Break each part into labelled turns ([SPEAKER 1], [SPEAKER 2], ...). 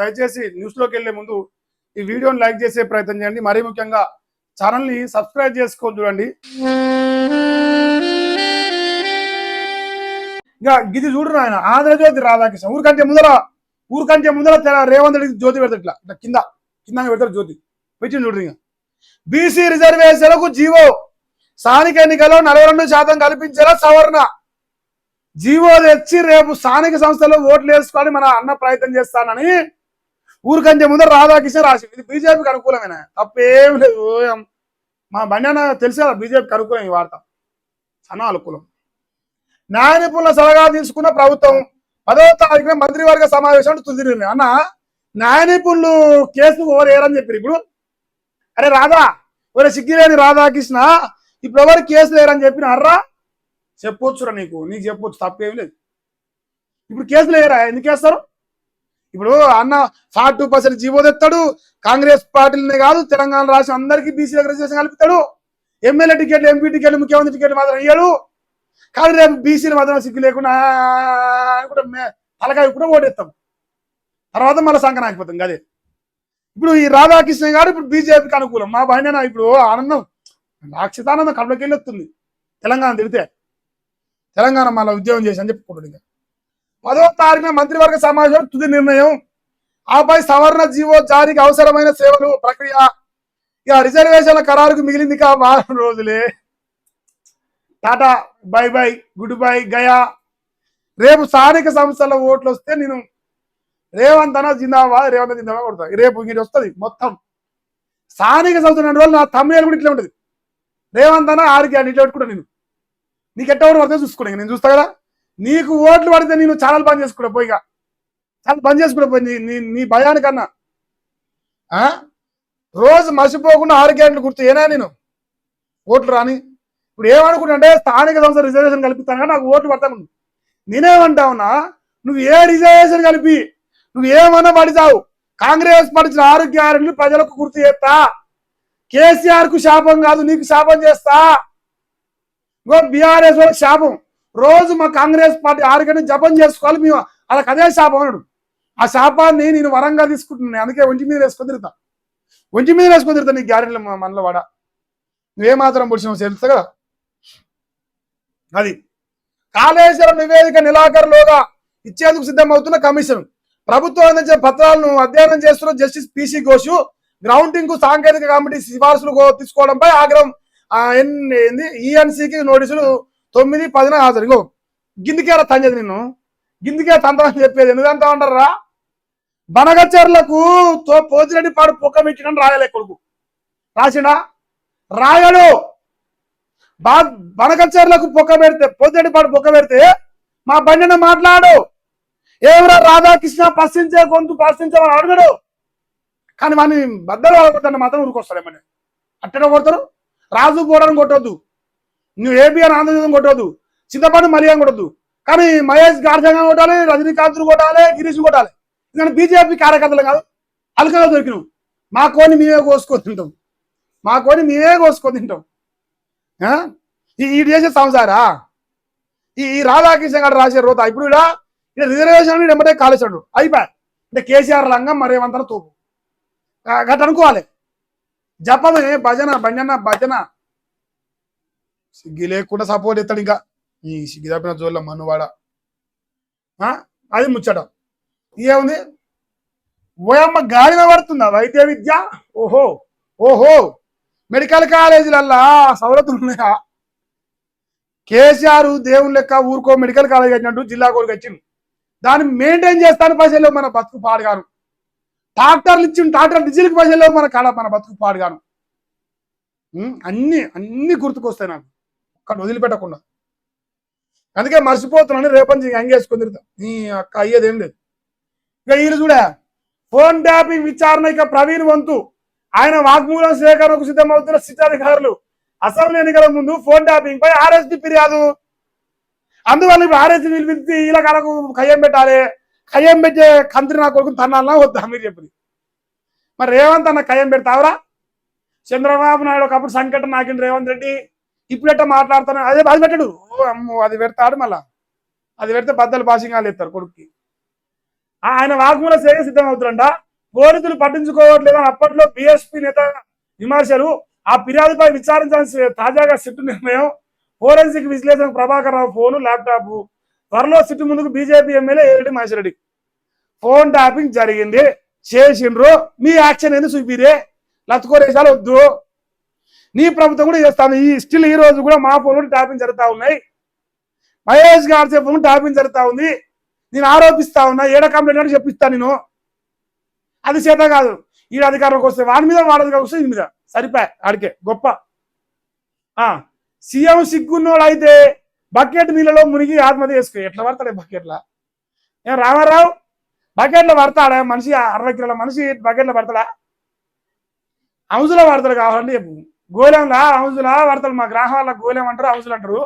[SPEAKER 1] దయచేసి న్యూస్లోకి వెళ్ళే ముందు ఈ వీడియోని లైక్ చేసే ప్రయత్నం చేయండి. మరీ ముఖ్యంగా ఛానల్ని సబ్స్క్రైబ్ చేసుకొని చూడండి. ఇక ఇది చూడరు ఆయన? ఆంధ్రజ్యోతి రాధాకృష్ణ. ఊరికంటే ముందర ఊరికంటే ముందర రేవంత్ జ్యోతి పెడతారు ఇట్లా. ఇట్లా కింద కింద పెడతారు జ్యోతి. పెట్టి చూడరు ఇక. బీసీ రిజర్వేషన్లకు జీవో. స్థానిక ఎన్నికల్లో నలభై రెండు శాతం కల్పించేలా సవరణ. జీవో తెచ్చి రేపు స్థానిక సంస్థలో ఓట్లు వేసుకొని మన అన్న ప్రయత్నం చేస్తానని ఊరికంటే ముందర రాధాకృష్ణ రాసి ఇది బీజేపీకి అనుకూలమైన? తప్పేం లేదు. మా బండి తెలుసు కదా బీజేపీకి అనుకూలం ఈ వార్త. చాలా అనుకూలం. న్యాయ నిపుణుల సలహా తీసుకున్న ప్రభుత్వం పదవ తారీఖున మంత్రివర్గ సమావేశం తుది నిర్ణయం అన్న న్యాయ నిపుణులు కేసు ఓవర్ వేయరని చెప్పారు ఇప్పుడు అరే రాధా ఒరే సిగ్గిలేని రాధాకృష్ణ ఇప్పుడు ఎవరు కేసు లేరని చెప్పిన? అర్రా చెప్పొచ్చురా నీకు. నీకు చెప్పొచ్చు తప్పేం లేదు. ఇప్పుడు కేసులు లేరా ఎందుకు వేస్తారు? ఇప్పుడు అన్న ఫార్టీ టూ పర్సెంట్ జీవో తెస్తాడు. కాంగ్రెస్ పార్టీలనే కాదు తెలంగాణ రాష్ట్రం అందరికీ బీసీ రిజర్వేషన్ కలుపుతాడు ఎమ్మెల్యే టికెట్లు ఎంపీ టికెట్లు ముఖ్యమంత్రి టికెట్లు మాత్రం ఇయ్యాడు. కానీ రేపు బీసీలు మాత్రం సిగ్గు లేకుండా కూడా మే- తలకాయ కూడా ఓటేస్తాం. తర్వాత మళ్ళీ సంకన ఆగిపోతాం అదే ఇప్పుడు ఈ రాధాకృష్ణ గారు ఇప్పుడు బీజేపీకి అనుకూలం. మా బయన ఇప్పుడు ఆనందం రాక్షితానందం కళ్ళకి వస్తుంది తెలంగాణ తిడితే తెలంగాణ మళ్ళీ ఉద్యోగం చేసి అని చెప్పుకుంటాడు ఇంకా. పదో తారీఖున మంత్రివర్గ సమావేశం తుది నిర్ణయం. ఆపై సవరణ జీవో జారీకి అవసరమైన సేవలు ప్రక్రియ. ఇక రిజర్వేషన్ల ఖరారుకు మిగిలింది కా వారం రోజులే. Tata bye bye good bye Gaya. రేపు స్థానిక సంస్థల ఓట్లు వస్తే నేను రేవంత్ అన్న జిందాబాద్ రేవంత్ జిందాబాద్ కొడతా. రేపు ఇది వస్తుంది మొత్తం. స్థానిక సంస్థలు రెండు రోజులు నా తమ్ముడు కూడా ఇట్లా ఉంటుంది. రేవంత్ అన్న ఆరికి అని ఇట్లా పెట్టుకుంటా నేను. నీకు ఎట్ట చూసుకోండి నేను చూస్తా కదా? నీకు ఓట్లు పడితే నేను ఛానల్ బంద్ చేసుకుంటా పోయిగా ఛానల్ బంద్ చేసుకుంటా పోయి నీ నీ భయానికన్నా. ఆ? రోజు మర్చిపోకుండా ఆరు గ్యారెంట్లు గుర్తు ఏనా నేను? ఓట్లు రాని. ఇప్పుడు ఏమనుకుంటా అంటే స్థానిక సంస్థ రిజర్వేషన్ కల్పిస్తాను కానీ నాకు ఓట్లు పడతాను నేనేమంటా ఉన్నా నువ్వు ఏ రిజర్వేషన్ కలిపి నువ్వు ఏమన్నా పడిచావు? కాంగ్రెస్ పడిచిన ఆరు గ్యారెంట్లు ప్రజలకు గుర్తు చేస్తా. కేసీఆర్కు శాపం కాదు నీకు శాపం చేస్తా. ఇంకో బీఆర్ఎస్ వాళ్ళకి శాపం. రోజు మా కాంగ్రెస్ పార్టీ ఆరు జపం చేసుకోవాలి మేము వాళ్ళకి అదే శాపం అనడు ఆ శాపాన్ని నేను వరంగా తీసుకుంటున్నాను. అందుకే ఒంటి మీద వేసుకొని తిరుగుతా. ఒంటి మీద వేసుకొని తిరుగుతా నీ గ్యారెంటీ మనలో వాడ? నువ్వేమాత్రం పొడిచినావు తెలుస్తా కదా? అది. కాళేశ్వరం నివేదిక నెలాఖరులోగా ఇచ్చేందుకు సిద్ధమవుతున్న కమిషన్. ప్రభుత్వం అందించే పత్రాలను అధ్యయనం చేస్తున్న జస్టిస్ పిసి ఘోషు గ్రౌండింగ్కు సాంకేతిక కమిటీ సిఫార్సులు తీసుకోవడంపై ఆగ్రహం ఏంది? ఈఎన్సీకి నోటీసులు తొమ్మిది పదిన హాజరు. ఇగో గిందికేరా తంజది నిన్ను. గిందికే తంతమని చెప్పేది ఎందుకంత ఉండరా బనగచర్లకు తో పోతిరెడ్డి పాడు పొక్క రాయలే కొడుకు. రాసినా రాయడు. బా బనగచర్లకు పొక్క పెడితే పోజిరెడ్డి పాడు పొక్క పెడితే మా బండిన మాట్లాడు. ఏమరా రాధాకృష్ణ ప్రశ్నించే గొంతు ప్రశ్నించమని అడగడు. కానీ మన బద్దలు కొడతాను మాత్రం ఊరుకొస్తారేమని అట్టనే కొడతారు. రాజు పోవడం కొట్టొద్దు. నువ్వు ఏబిఎన్ ఆంధ్రజ్యోతి కొట్టొద్దు? చింతపండు మలియం కొట్టద్దు? కానీ మహేష్ గార్జంగా కొట్టాలి రజనీకాంత్ కొట్టాలి గిరీష్ కొట్టాలి. ఎందుకంటే బీజేపీ కార్యకర్తలు కాదు అలకగా దొరికినావు మా కోని మేమే కోసుకొని తింటాం. మా కోని మేమే కోసుకొని తింటాం. ఆ? ఈ చేసే సంసారా? ఈ ఈ రాధాకృష్ణ గారు రాసే రోత ఇప్పుడు ఇలా ఇలా రిజర్వేషన్ వెంబడే కాలేశాడు అయిపోయా అంటే కేసీఆర్ లంగం మరేమంతా తోపు. గట్ట అనుకోవాలి. జపమే భజన భజన భజన. సిగ్గి లేకుండా సపోర్ట్ ఎత్తాడు ఇంకా. ఈ సిగ్గి తప్పిన జోళ్ళ మనువాడ. ఆ? అది ముచ్చట. ఏముంది ఓయమ్మ గాలి పడుతుందా? వైద్య విద్య? ఓహో. ఓహో. మెడికల్ కాలేజీలల్లా సవలతులు ఉన్నాయా? కేసీఆర్ దేవుని లెక్క ఊరుకో మెడికల్ కాలేజ్ కట్టినట్టు జిల్లా కోరికి వచ్చింది దాన్ని మెయింటైన్ చేస్తాను పైసలు మన బతుకు పాడుగాను. డాక్టర్లు ఇచ్చిన డాక్టర్ డీజిల్కి పైసలు మన కాడ మన బతుకు పాడుగాను. అన్ని అన్ని గుర్తుకొస్తాయి నాకు. ఒక్కటి వదిలిపెట్టకుండా. అందుకే మర్చిపోతున్నాను రేపటి నుంచి అంగేసుకొని తిరుగుతా. నీ అక్క అయ్యేది ఏం లేదు. ఇక ఈయన చూడ ఫోన్ ట్యాపింగ్ విచారణ ఇక ప్రవీణ్ వంతు. ఆయన వాగ్మూలం సేకరణకు సిద్ధమవుతున్న శిక్షాధికారులు అసెంబ్లీ ఎన్నికల ముందు ఫోన్ ట్యాపింగ్ పై ఆర్ఎస్పీ ఫిర్యాదు. అందువల్ల ఇప్పుడు ఆర్ఎస్పీ పిలిపించి ఇలా కడకు కయ్యం పెట్టాలి. కయ్యం పెట్టే కంత్రి నా కొడుకు తన్నాలన్నా వద్దా మీరు చెప్పింది మరి రేవంత్ అన్న కయ్యం పెడతావరా? చంద్రబాబు నాయుడు ఒకప్పుడు సంకటం నాకిండు రేవంత్ రెడ్డి. ఇప్పుడు ఎట్ట మాట్లాడుతాను అదే అది పెట్టడు. ఓ అమ్మో అది పెడతాడు మళ్ళా. అది పెడితే బద్దలు పాసింగాలు ఎత్తారు కొడుక్కి. ఆ- ఆయన వాగ్మూల సేవ సిద్ధం అవుతుందంట పోలీసులు పట్టించుకోవట్లేదు అని అప్పట్లో బీఎస్పీ నేత విమర్శలు. ఆ ఫిర్యాదుపై విచారించాల్సిన తాజాగా సిట్టు నిర్ణయం. ఫోరెన్సిక్ విశ్లేషణ ప్రభాకర్ రావు ఫోను ల్యాప్టాప్. త్వరలో సిట్టు ముందుకు బీజేపీ ఎమ్మెల్యే ఏరెడ్డి మహేశ్వరరెడ్డి. ఫోన్ ట్యాపింగ్ జరిగింది. చేసిండ్రు. మీ యాక్షన్ ఏంది చూపిరే? లత్తుకోరేసాలు వద్దు. నీ ప్రభుత్వం కూడా చేస్తాను ఈ స్టిల్ ఈ రోజు కూడా మా ఫోన్ కూడా ట్యాపింగ్ జరుగుతూ ఉన్నాయి. మహేష్ గారి ఫోన్ ట్యాపింగ్ జరుగుతూ ఉంది. నేను ఆరోపిస్తా ఉన్నా. ఏడ కంప్లైంట్ అంటే చెప్పిస్తా నేను. అది చేత కాదు. ఈ అధికారంలోకి వస్తే వాడి మీద వాడి అధికారం వస్తే ఈ మీద. సరిపోయి ఆడికే గొప్ప. ఆ సీఎం సిగ్గున్నోడు అయితే బకెట్ నీళ్ళలో మునిగి ఆత్మహత్య చేసుకో. ఎట్లా పడతాడే బకెట్లా? ఏం రామారావు బకెట్లో పడతాడా? మనిషి అరవై కిలోల మనిషి బకెట్లో పడతాడా? హౌజులో పడతాడు కావాలంటే చెప్పు. గోళంలా హౌజులా? పడతాడు మా గ్రామాల గోళం అంటారు హౌజులు అంటారు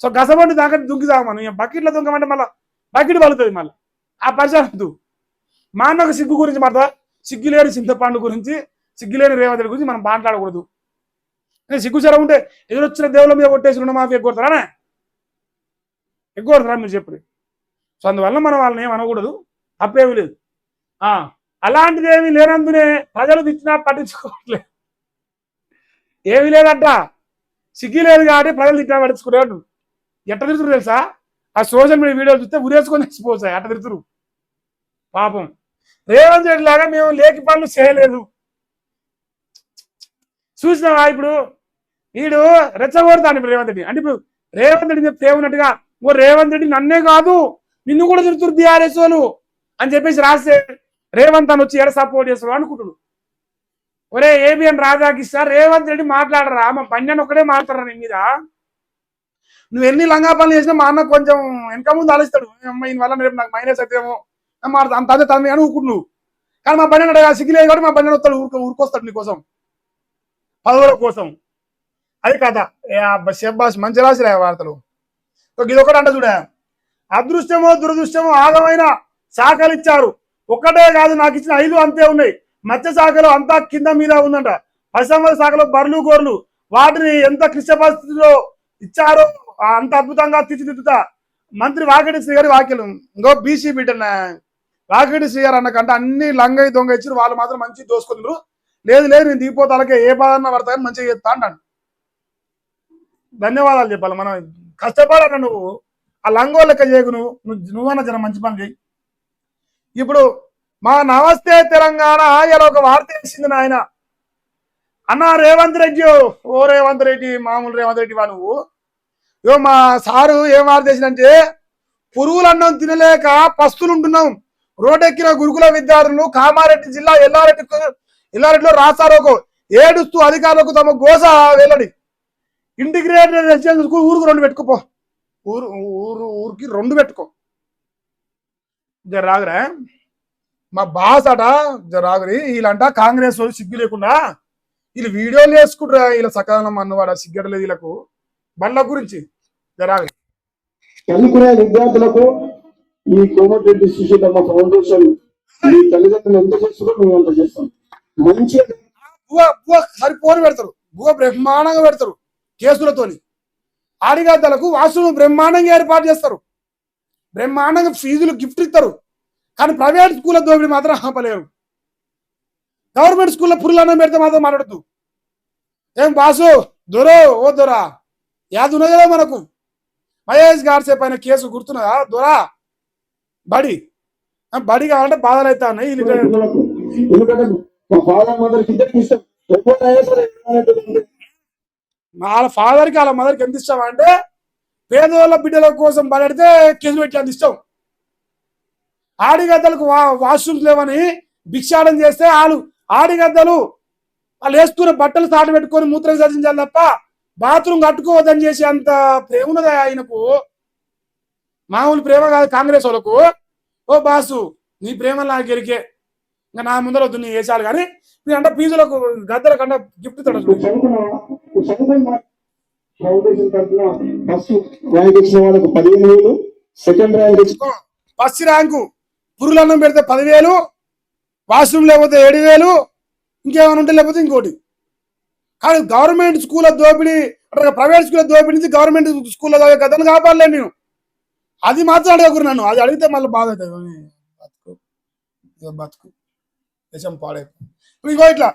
[SPEAKER 1] సో గసబండి దాకా దుంకి సాగమను బకెట్లో దుంకమంటే మళ్ళీ బకెట్ పలుతుంది మళ్ళీ. ఆ పరిచయం మా అన్నకు సిగ్గు గురించి మాట సిగ్గులేని చింతపండు గురించి సిగ్గులేని రేవంతుడి గురించి మనం మాట్లాడకూడదు. సిగ్గు సరే ఉంటే ఎదురొచ్చిన దేవుళ్ళ మీద కొట్టేసి రుణమాఫీ ఎగ్గొడతారా ఎగ్గొడతారా మీరు చెప్పు సో అందువల్ల మనం వాళ్ళని ఏం అనకూడదు. తప్పేమీ లేదు. ఆ, అలాంటిది ఏమీ లేనందునే ప్రజలు తెచ్చినా పట్టించుకోవట్లేదు. ఏమీ లేదంట. సిగ్గి లేదు కాబట్టి ప్రజలు తిట్టా పడుచుకున్నాడు ఎట్ట తిరుగుతురు తెలుసా? ఆ సోషల్ మీడియా వీడియోలు చూస్తే ఉరేసుకొని తెచ్చిపోతాయి అట్ట తిరుగుతురు పాపం. రేవంత్ రెడ్డి లాగా మేము లేకి పనులు చేయలేదు. చూసినావా ఇప్పుడు? వీడు రెచ్చగొడతాను ఇప్పుడు రేవంత్ రెడ్డి. అంటే ఇప్పుడు రేవంత్ రెడ్డి మీద ఉన్నట్టుగా ఓ రేవంత్ రెడ్డి నన్నే కాదు నిన్ను కూడా తిరుగుతురు బీఆర్ఎస్ వాళ్ళు అని చెప్పేసి రాస్తే రేవంత్ అని వచ్చి ఎడ సపోర్ట్ చేస్తాడు అనుకుంటున్నాడు ఒరే ఏబిఎన్ రాధాకృష్ణ రేవంత్ రెడ్డి మాట్లాడరా? మా పన్నెండు ఒక్కడే మాట్లాడరా నీ మీద? నువ్వు ఎన్ని లంగా పనులు చేసినా మా అన్న కొంచెం వెనక ముందు ఆలోచిస్తాడు. అమ్మ ఈయన వల్ల రేపు నాకు మైనస్ అవుతామో మా అంత అదే తన అని ఊరుకుంటున్నావు కానీ మా పన్నెండు అడగా సిగ్గులేదు కాబట్టి మా పన్నెండు వస్తాడు ఊరుకో ఊరుకొస్తాడు నీకోసం పదవుల కోసం. అది కథ. షబ్బాస్ మంచి రాసిరా వార్తలు. ఇది ఒకటి అంట చూడ. అదృష్టమో దురదృష్టమో ఆగమైన శాఖలు ఇచ్చారు. ఒక్కటే కాదు నాకు ఇచ్చిన ఐదు అంతే ఉన్నాయి. మత్స్య శాఖలో అంతా కింద మీద ఉందంట. పరిశ్రమల శాఖలో బర్లు గోర్లు. వాటిని ఎంత క్లిష్ట పరిస్థితిలో ఇచ్చారో అంత అద్భుతంగా తీర్చిదిద్దుతా. మంత్రి వాకిటి శ్రీ గారి వాక్యలు ఇంకో బీసీ బిడ్డ వాకిటి శ్రీ గారు అన్నకంటే అన్ని లంగై దొంగ ఇచ్చారు వాళ్ళు మాత్రం మంచి దోసుకున్నారు లేదు లేదు నేను దిగిపోతాలకే ఏ బాధ పడతాయని మంచిగా చెప్తా అంటాను ధన్యవాదాలు చెప్పాలి. మనం కష్టపడక నువ్వు. ఆ లంగో లెక్క చేయకు నువ్వు. నువ్వు నువ్వన్నా జర మంచి పని చేయి. ఇప్పుడు మా నమస్తే తెలంగాణ ఇలా ఒక వార్త వేసింది నాయన. అన్న రేవంత్ రెడ్డి ఓ రేవంత్ రెడ్డి మామూలు రేవంత్ రెడ్డి వా నువ్వు? యో మా సారు ఏం వార్త వేసిందంటే పురుగులు అన్నం తినలేక పస్తులు ఉంటున్నాం రోడ్డెక్కిన గురుకుల విద్యార్థులు కామారెడ్డి జిల్లా ఎల్లారెడ్డి ఎల్లారెడ్డిలో రాస్తారోకు ఏడుస్తూ అధికారులకు తమ గోస వెల్లడి. ఇంటిగ్రేటెడ్ రెసిడెన్షియల్ స్కూల్ ఊరుకు రెండు పెట్టుకోపో. ఊరు ఊరు ఊరికి రెండు పెట్టుకో. జర రాగురా మా బాస్ అట రాగురి వీళ్ళంట కాంగ్రెస్ వాళ్ళు సిగ్గు లేకుండా వీళ్ళు వీడియోలు వేసుకుంటారా వీళ్ళ సకాలం అన్నవాడ సిగ్గడలేదు వీళ్ళకు. బండ్ల గురించి జర రాగురి
[SPEAKER 2] చదువుకునే విద్యార్థులకు ఈ కోమటిరెడ్డి సుశీలమ్మ ఫౌండేషన్ మీ తల్లిదండ్రులు ఎంత మేము అంత చేస్తాం. మంచి
[SPEAKER 1] సరిపోని పెడతారు. బువ బ్రహ్మాండంగా పెడతారు కేసులతోని. ఆడిగద్దలకు వాసులు బ్రహ్మాండంగా ఏర్పాటు చేస్తారు. బ్రహ్మాండంగా ఫీజులు గిఫ్ట్ ఇస్తారు. కానీ ప్రైవేట్ స్కూల్లో దోపిడీ మాత్రం ఆపలేరు. గవర్నమెంట్ స్కూల్లో పురులన్నం పెడితే మాత్రం మాట్లాడద్దు. ఏం బాసు? దొరో ఓ దొరా. యాది ఉన్నది కదా మనకు. మహేష్ గాడ్సే పైన కేసు గుర్తున్నదా? దొరా. బడి. బడి కావాలంటే బాధలు అవుతా ఉన్నాయి వాళ్ళ ఫాదర్కి వాళ్ళ మదర్కి ఎంత ఇష్టం అంటే పేదవాళ్ళ బిడ్డల కోసం బలడితే కేసు పెట్టి అంత ఇష్టం. ఆడిగద్దలకు వా వాష్రూమ్స్ లేవని భిక్షాటం చేస్తే వాళ్ళు ఆడిగద్దలు వాళ్ళు వేసుకున్న బట్టలు తాట పెట్టుకొని మూత్ర విసర్జించాలి తప్ప బాత్రూమ్ కట్టుకోవద్దని చేసి అంత ప్రేమ ఉన్నది ఆయనకు మామూలు ప్రేమ కాదు కాంగ్రెస్ వాళ్ళకు ఓ బాసు నీ ప్రేమ నాకు గెలికే ఇంకా నా ముందర వద్దు నీ వేసాలు కానీ అంటే ఫీజులకు గద్దల కంటే గిఫ్ట్ తోడు
[SPEAKER 2] ఫస్ట్ ర్యాంక్ ఇచ్చిన వాళ్ళకు పదిహేను వేలు సెకండ్ ర్యాంక్
[SPEAKER 1] ఫస్ట్ ర్యాంకు పురుగులన్నం పెడితే పదివేలు వాష్రూమ్ లేకపోతే ఏడు వేలు ఇంకేమైనా ఉంటే లేకపోతే ఇంకోటి. కానీ గవర్నమెంట్ స్కూల్లో దోపిడీ అంటే ప్రైవేట్ స్కూల్లో దోపిడీ నుంచి గవర్నమెంట్ స్కూల్లో చదివే కథను కాపాడలేను నేను. అది మాత్రం అడగకూరు నన్ను. అది అడిగితే మళ్ళీ బాధ అవుతుంది. బతుకు? బతుకు? దేశం పాడైపోయింది. ఇప్పుడు ఇగో ఇట్లా.